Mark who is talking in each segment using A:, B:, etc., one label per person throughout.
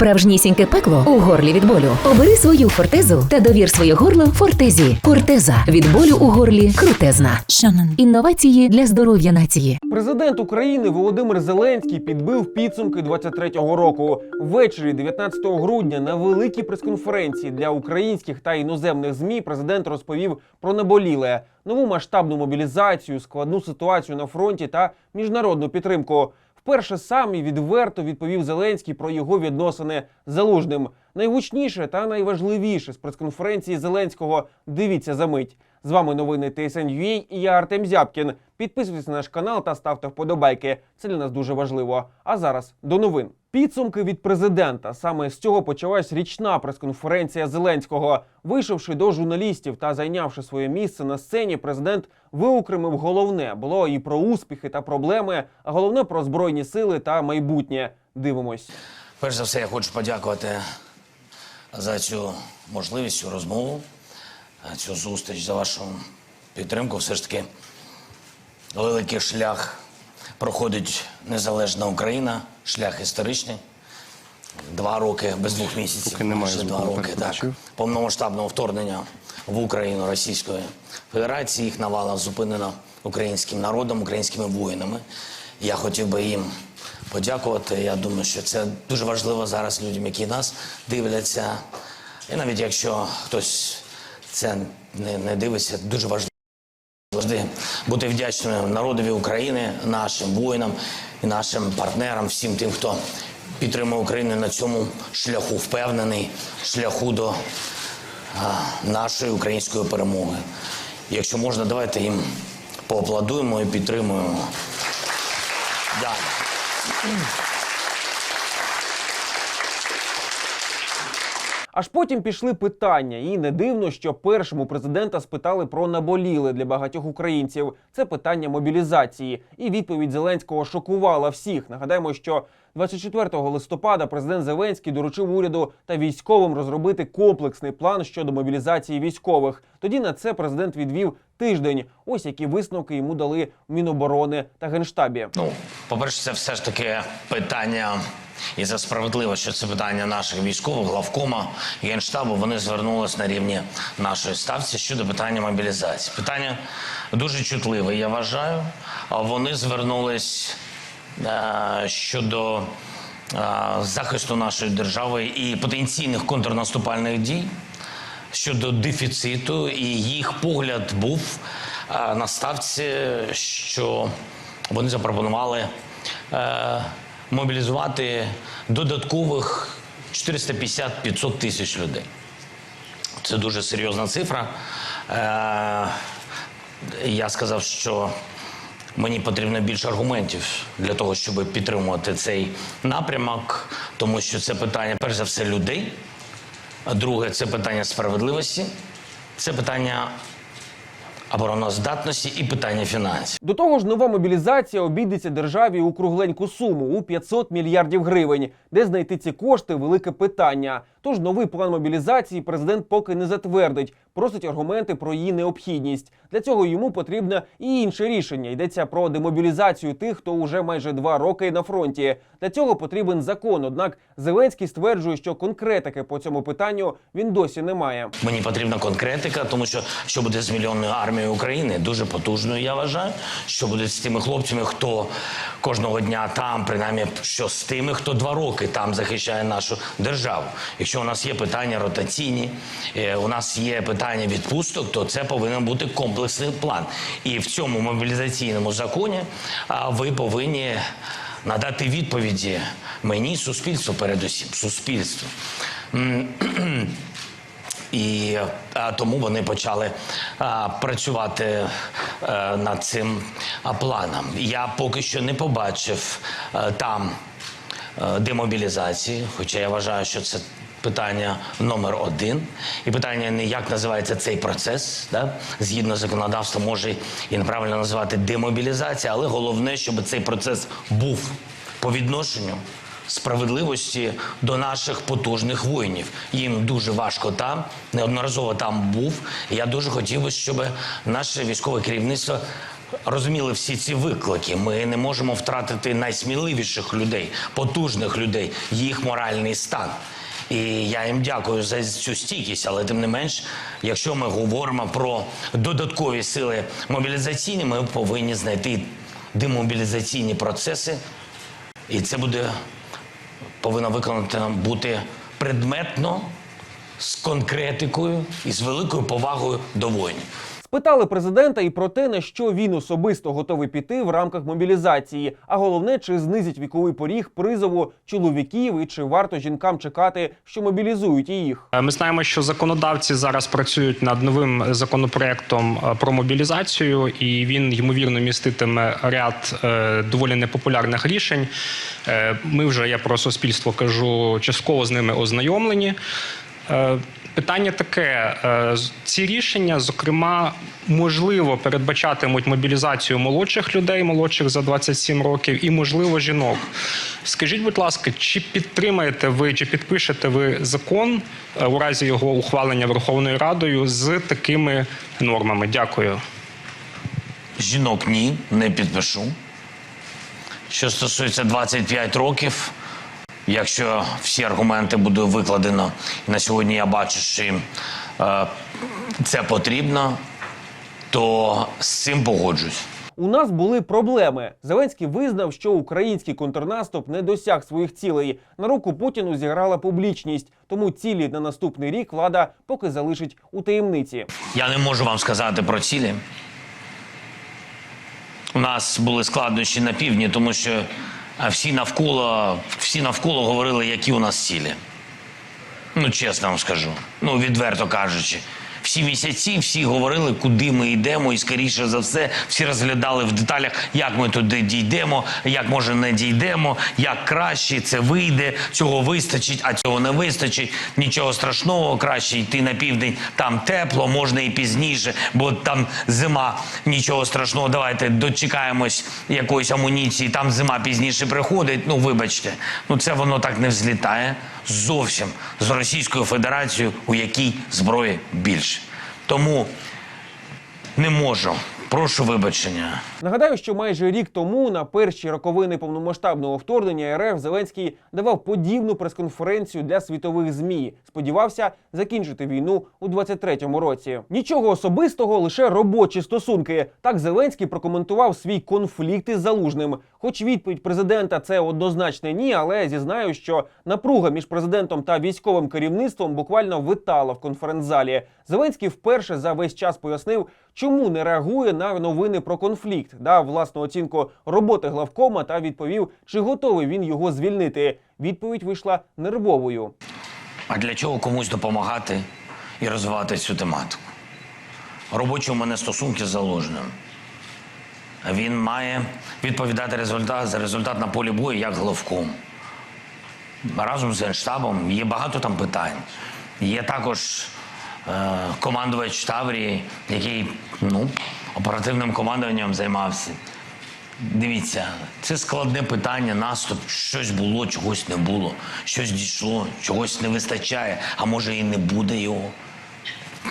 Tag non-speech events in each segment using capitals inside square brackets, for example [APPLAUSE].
A: Справжнісіньке пекло у горлі від болю. Обери свою фортезу та довір своє горло фортезі. Фортеза від болю у горлі крутезна.
B: Шанан.
A: Інновації для здоров'я нації.
C: Президент України Володимир Зеленський підбив підсумки 23-го року. Ввечері 19 грудня на великій прес-конференції для українських та іноземних змі президент розповів про наболіле, нову масштабну мобілізацію, складну ситуацію на фронті та міжнародну підтримку. Вперше сам і відверто відповів Зеленський про його відносини з Залужним. Найгучніше та найважливіше з прес-конференції Зеленського. Дивіться за мить. З вами новини TSN.ua і я Артем Зябкін. Підписуйтесь на наш канал та ставте вподобайки. Це для нас дуже важливо. А зараз до новин. Підсумки від президента. Саме з цього почалась річна прес-конференція Зеленського. Вийшовши до журналістів та зайнявши своє місце на сцені, президент виокремив головне було і про успіхи та проблеми, а головне про збройні сили та майбутнє. Дивимось.
D: Перш за все, я хочу подякувати за цю можливість, цю розмову, цю зустріч, за вашу підтримку. Все ж таки, великий шлях проходить незалежна Україна, шлях історичний. Два роки без двох місяців.
E: Поки немає
D: майже два роки так, повномасштабного вторгнення в Україну Російської Федерації. Їх навала зупинена українським народом, українськими воїнами. Я хотів би їм подякувати. Я думаю, що це дуже важливо зараз людям, які нас дивляться. І навіть якщо хтось це не, не дивиться, дуже важливо. Завжди бути вдячним народові України, нашим воїнам і нашим партнерам, всім тим, хто підтримує Україну на цьому шляху, впевнений шляху до а, нашої української перемоги. Якщо можна, давайте їм поаплодуємо і підтримуємо. Дякую.
C: Аж потім пішли питання, і не дивно, що першому президента спитали про наболіле для багатьох українців. Це питання мобілізації. І відповідь Зеленського шокувала всіх. Нагадаємо, що 24 листопада президент Зеленський доручив уряду та військовим розробити комплексний план щодо мобілізації військових. Тоді на це президент відвів тиждень. Ось які висновки йому дали Міноборони та Генштабі.
D: Ну, по-перше, це все ж таки питання, і це справедливо, що це питання наших військових, главкома, генштабу. Вони звернулись на рівні нашої ставці щодо питання мобілізації. Питання дуже чутливе, я вважаю. Вони звернулись е, щодо е, захисту нашої держави і потенційних контрнаступальних дій щодо дефіциту, і їх погляд був е, на ставці, що вони запропонували мобілізувати додаткових 450-500 тисяч людей. Це дуже серйозна цифра. Е, я сказав, що мені потрібно більше аргументів для того, щоб підтримувати цей напрямок, тому що це питання, перш за все, людей. Друге це питання справедливості, це питання обороноздатності і питання фінансів.
C: До того ж, нова мобілізація обійдеться державі у кругленьку суму у 500 мільярдів гривень. Де знайти ці кошти велике питання. Тож новий план мобілізації президент поки не затвердить, просить аргументи про її необхідність. Для цього йому потрібне і інше рішення. Йдеться про демобілізацію тих, хто уже майже два роки на фронті. Для цього потрібен закон. Однак Зеленський стверджує, що конкретики по цьому питанню він досі не має.
D: Мені потрібна конкретика, тому що що буде з мільйонною армією України, дуже потужною, я вважаю. Що буде з тими хлопцями, хто кожного дня там, принаймні, що з тими, хто два роки там захищає нашу державу. У нас є питання ротаційні, е, у нас є питання відпусток, то це повинен бути комплексний план. І в цьому мобілізаційному законі ви повинні надати відповіді мені, суспільству, передусім, суспільству. [CLEARS THROAT] І а, тому вони почали а, працювати е, над цим а, планом. Я поки що не побачив е, там е, демобілізації, хоча я вважаю, що це питання номер один. І питання не як називається цей процес, да? згідно законодавства, може і неправильно називати демобілізація, але головне, щоб цей процес був по відношенню справедливості до наших потужних воїнів. Їм дуже важко там, неодноразово там був. Я дуже хотів би, щоб наше військове керівництво розуміли всі ці виклики. Ми не можемо втратити найсміливіших людей, потужних людей, їх моральний стан. І я їм дякую за цю стійкість, але тим не менш, якщо ми говоримо про додаткові сили мобілізаційні, ми повинні знайти демобілізаційні процеси, і це буде повинно виконати бути предметно, з конкретикою і з великою повагою до воїнів.
C: Спитали президента і про те, на що він особисто готовий піти в рамках мобілізації. А головне, чи знизить віковий поріг призову чоловіків і чи варто жінкам чекати, що мобілізують їх.
B: Е, Ми знаємо, що законодавці зараз працюють над новим законопроектом е, про мобілізацію, і він ймовірно міститиме ряд е, доволі непопулярних рішень. Ми вже я про суспільство кажу, частково з ними ознайомлені. Питання таке: е, ці рішення, зокрема, можливо, передбачатимуть мобілізацію молодших людей, молодших за 27 років, і можливо жінок. Скажіть, будь ласка, чи підтримаєте ви, чи підпишете ви закон е, у разі його ухвалення Верховною Радою з такими нормами? Дякую.
D: Жінок ні, не підпишу. Що стосується 25 років, якщо всі аргументи буде викладено, і на сьогодні я бачу, що їм е, це потрібно, то з цим погоджусь.
C: У нас були проблеми. Зеленський визнав, що український контрнаступ не досяг своїх цілей. На руку Путіну зіграла публічність, тому цілі на наступний рік влада поки залишить у таємниці.
D: Я не можу вам сказати про цілі. У нас були складнощі на півдні, тому що а, всі навколо, всі навколо говорили, які у нас цілі. Ну, чесно вам скажу. Ну, відверто кажучи. Всі місяці всі говорили, куди ми йдемо, і скоріше за все, всі розглядали в деталях, як ми туди дійдемо, як може не дійдемо, як краще це вийде, цього вистачить, а цього не вистачить. Нічого страшного, краще йти на південь, там тепло, можна і пізніше, бо там зима, нічого страшного. Давайте дочекаємось якоїсь амуніції, там зима пізніше приходить. Ну, вибачте, ну це воно так не взлітає зовсім з Російською Федерацією, у якій зброї більше. Тому не можу. Прошу вибачення.
C: Нагадаю, що майже рік тому, на перші роковини повномасштабного вторгнення РФ, Зеленський давав подібну прес-конференцію для світових змі. Сподівався закінчити війну у 23-му році. Нічого особистого, лише робочі стосунки. Так Зеленський прокоментував свій конфлікт із залужним. Хоч відповідь президента це однозначне ні, але зізнаю, що напруга між президентом та військовим керівництвом буквально витала в конференц-залі. Зеленський вперше за весь час пояснив, чому не реагує на новини про конфлікт, дав власну оцінку роботи главкома та відповів, чи готовий він його звільнити. Відповідь вийшла нервовою.
D: А для чого комусь допомагати і розвивати цю тематику? Робочі у мене стосунки з заложним. Він має відповідати результат за результат на полі бою як головком. Разом з Генштабом є багато там питань. Є також е, командувач Таврії, який ну, оперативним командуванням займався. Дивіться, це складне питання, наступ. Щось було, чогось не було, щось дійшло, чогось не вистачає, а може і не буде його.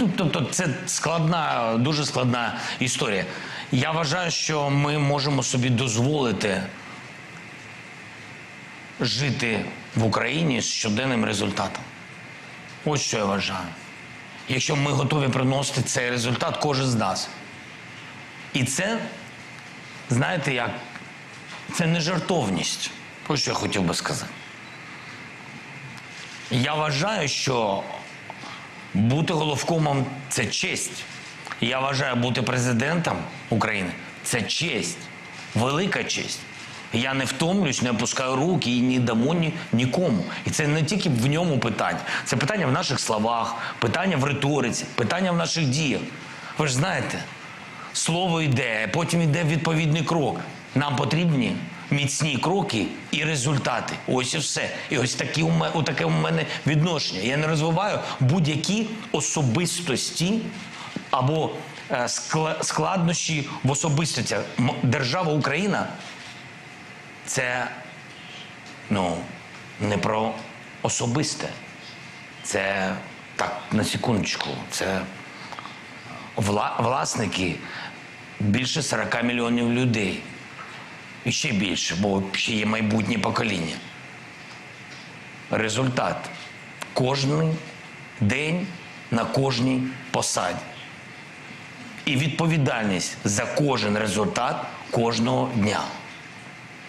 D: Ну, тобто, це складна, дуже складна історія. Я вважаю, що ми можемо собі дозволити жити в Україні з щоденним результатом. Ось що я вважаю. Якщо ми готові приносити цей результат, кожен з нас. І це, знаєте, як це не жартовність. Ось що я хотів би сказати. Я вважаю, що бути головкомом це честь. Я вважаю, бути президентом України це честь, велика честь. Я не втомлюсь, не опускаю руки і не дамо ні, нікому. І це не тільки в ньому питання. Це питання в наших словах, питання в риториці, питання в наших діях. Ви ж знаєте, слово йде, потім йде відповідний крок. Нам потрібні міцні кроки і результати. Ось і все. І ось такі у мене, таке у мене відношення. Я не розвиваю будь-які особистості або е, складнощі в особистості. Держава Україна це ну, не про особисте. Це так, на секундочку, це вла- власники більше 40 мільйонів людей. І ще більше, бо ще є майбутнє покоління. Результат кожний день на кожній посаді. І відповідальність за кожен результат кожного дня.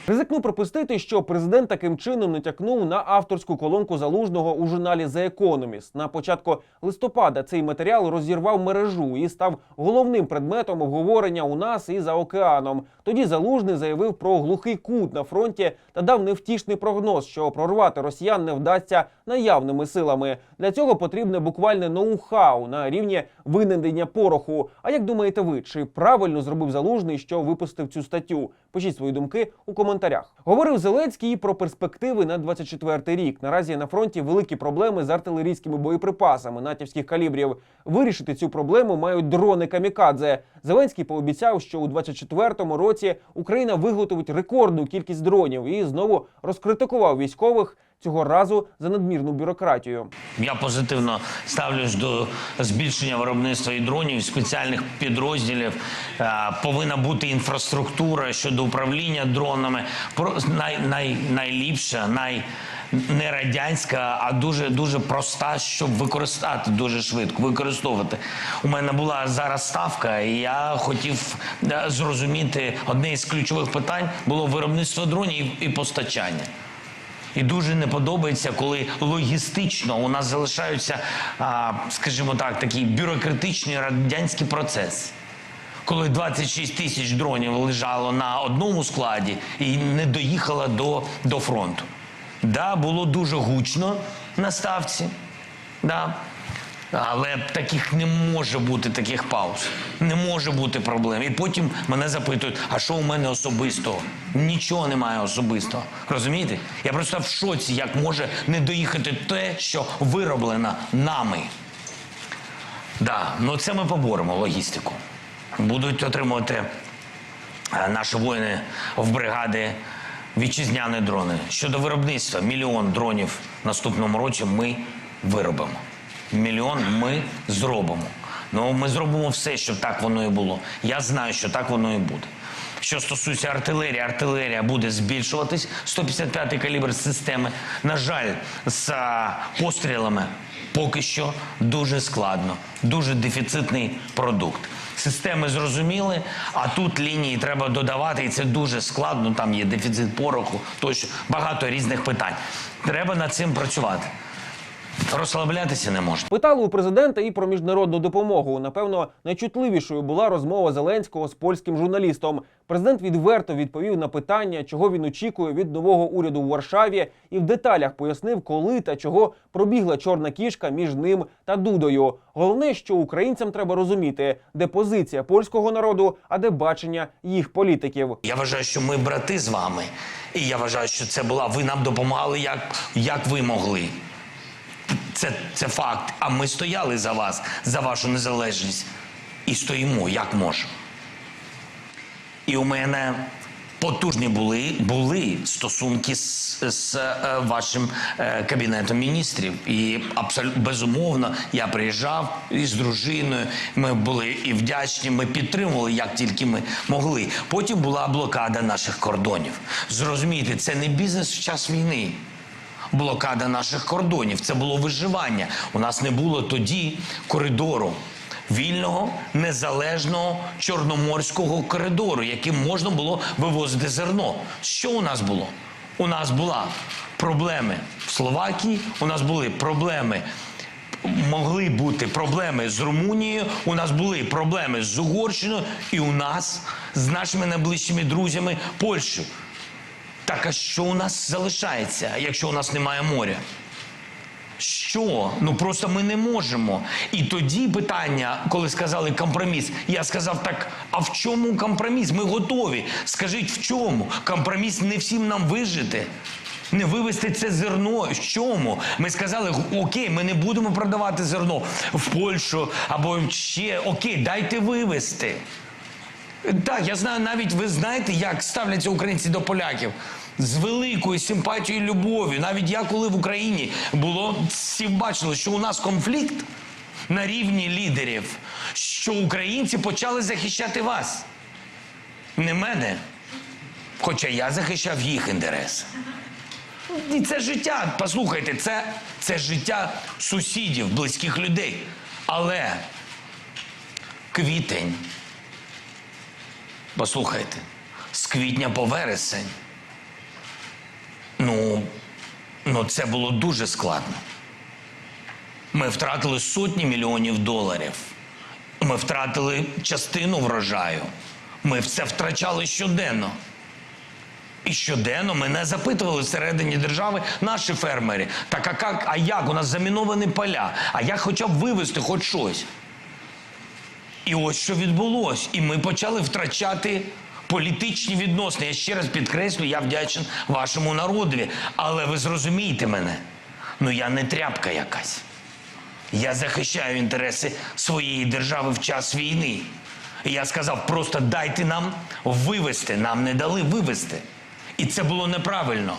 C: Ризикну припустити, що президент таким чином натякнув на авторську колонку залужного у журналі The Economist. На початку листопада цей матеріал розірвав мережу і став головним предметом обговорення у нас і за океаном. Тоді залужний заявив про глухий кут на фронті та дав невтішний прогноз, що прорвати росіян не вдасться наявними силами. Для цього потрібне буквальне ноу-хау на рівні винайдення пороху. А як думаєте ви, чи правильно зробив залужний, що випустив цю статтю? Пишіть свої думки у коментарях. Говорив Зеленський і про перспективи на 24-й рік. Наразі на фронті великі проблеми з артилерійськими боєприпасами натівських калібрів. Вирішити цю проблему мають дрони камікадзе. Зеленський пообіцяв, що у 24-му році Україна виготовить рекордну кількість дронів і знову розкритикував військових цього разу за надмірну бюрократію.
D: Я позитивно ставлюсь до збільшення виробництва і дронів, спеціальних підрозділів. Е, Повинна бути інфраструктура щодо управління дронами. Най, най, найліпша, най. Не радянська, а дуже дуже проста, щоб використати дуже швидко, використовувати. У мене була зараз ставка, і я хотів е, зрозуміти одне із ключових питань було виробництво дронів і постачання. І дуже не подобається, коли логістично у нас залишаються, скажімо так, такі бюрократичні радянські процеси. Коли 26 тисяч дронів лежало на одному складі і не доїхало до, до фронту. Да, було дуже гучно на ставці. Да. Але таких не може бути таких пауз. Не може бути проблем. І потім мене запитують, а що у мене особистого? Нічого немає особистого. Розумієте? Я просто в шоці, як може не доїхати те, що вироблено нами. Да, ну це ми поборемо логістику. Будуть отримувати е, наші воїни в бригади вітчизняні дрони. Щодо виробництва, мільйон дронів наступному році ми виробимо. Мільйон ми зробимо. Ну, ми зробимо все, щоб так воно і було. Я знаю, що так воно і буде. Що стосується артилерії, артилерія буде збільшуватись 155-й калібр системи. На жаль, з пострілами поки що дуже складно, дуже дефіцитний продукт. Системи зрозуміли, а тут лінії треба додавати, і це дуже складно. Там є дефіцит пороху, тощо багато різних питань. Треба над цим працювати. Розслаблятися не можна.
C: Питали у президента і про міжнародну допомогу. Напевно, найчутливішою була розмова Зеленського з польським журналістом. Президент відверто відповів на питання, чого він очікує від нового уряду в Варшаві, і в деталях пояснив, коли та чого пробігла чорна кішка між ним та Дудою. Головне, що українцям треба розуміти, де позиція польського народу, а де бачення їх політиків.
D: Я вважаю, що ми брати з вами, і я вважаю, що це була. Ви нам допомагали, як, як ви могли. Це, це факт. А ми стояли за вас, за вашу незалежність. І стоїмо, як можемо. І у мене потужні були, були стосунки з, з е, вашим е, кабінетом міністрів. І абсолютно безумовно я приїжджав із дружиною. Ми були і вдячні. Ми підтримували, як тільки ми могли. Потім була блокада наших кордонів. Зрозумійте, це не бізнес в час війни. Блокада наших кордонів це було виживання. У нас не було тоді коридору вільного, незалежного чорноморського коридору, яким можна було вивозити зерно. Що у нас було? У нас була проблеми в Словакії, у нас були проблеми. Могли бути проблеми з Румунією, у нас були проблеми з Угорщиною, і у нас з нашими найближчими друзями Польщею. Так а що у нас залишається, якщо у нас немає моря? Що? Ну просто ми не можемо. І тоді питання, коли сказали компроміс, я сказав так: а в чому компроміс? Ми готові. Скажіть, в чому? Компроміс не всім нам вижити. Не вивезти це зерно. В чому? Ми сказали, окей, ми не будемо продавати зерно в Польщу або ще окей, дайте вивезти. Так, я знаю, навіть ви знаєте, як ставляться українці до поляків. З великою симпатією і любов'ю. Навіть я, коли в Україні було, всі бачили, що у нас конфлікт на рівні лідерів, що українці почали захищати вас. Не мене. Хоча я захищав їх інтереси. І це життя, послухайте, це, це життя сусідів, близьких людей. Але квітень, послухайте, з квітня по вересень. Ну, ну це було дуже складно. Ми втратили сотні мільйонів доларів. Ми втратили частину врожаю. Ми все втрачали щоденно. І щоденно мене запитували всередині держави наші фермери. Так а як, а як? У нас заміновані поля. А як хоча б вивезти хоч щось? І ось що відбулось. І ми почали втрачати політичні відносини. Я ще раз підкреслю, я вдячен вашому народові. Але ви зрозумієте мене. Ну я не тряпка якась. Я захищаю інтереси своєї держави в час війни. І я сказав, просто дайте нам вивезти. Нам не дали вивезти. І це було неправильно.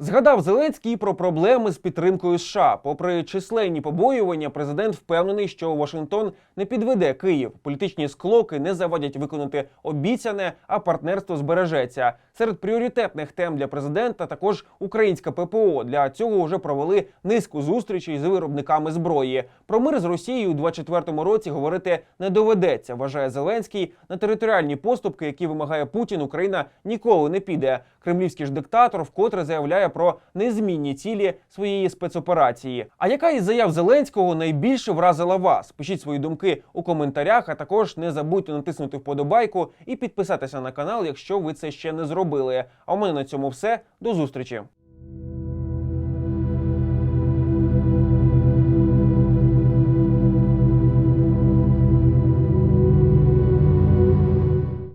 C: Згадав Зеленський про проблеми з підтримкою США. Попри численні побоювання, президент впевнений, що Вашингтон не підведе Київ. Політичні склоки не завадять виконати обіцяне, а партнерство збережеться. Серед пріоритетних тем для президента також українська ППО. Для цього вже провели низку зустрічей з виробниками зброї. Про мир з Росією у 24-му році говорити не доведеться. Вважає Зеленський на територіальні поступки, які вимагає Путін. Україна ніколи не піде. Кремлівський ж диктатор вкотре заявляє про незмінні цілі своєї спецоперації. А яка із заяв Зеленського найбільше вразила вас? Пишіть свої думки у коментарях, а також не забудьте натиснути вподобайку і підписатися на канал, якщо ви це ще не зробили. А у мене на цьому все. До зустрічі.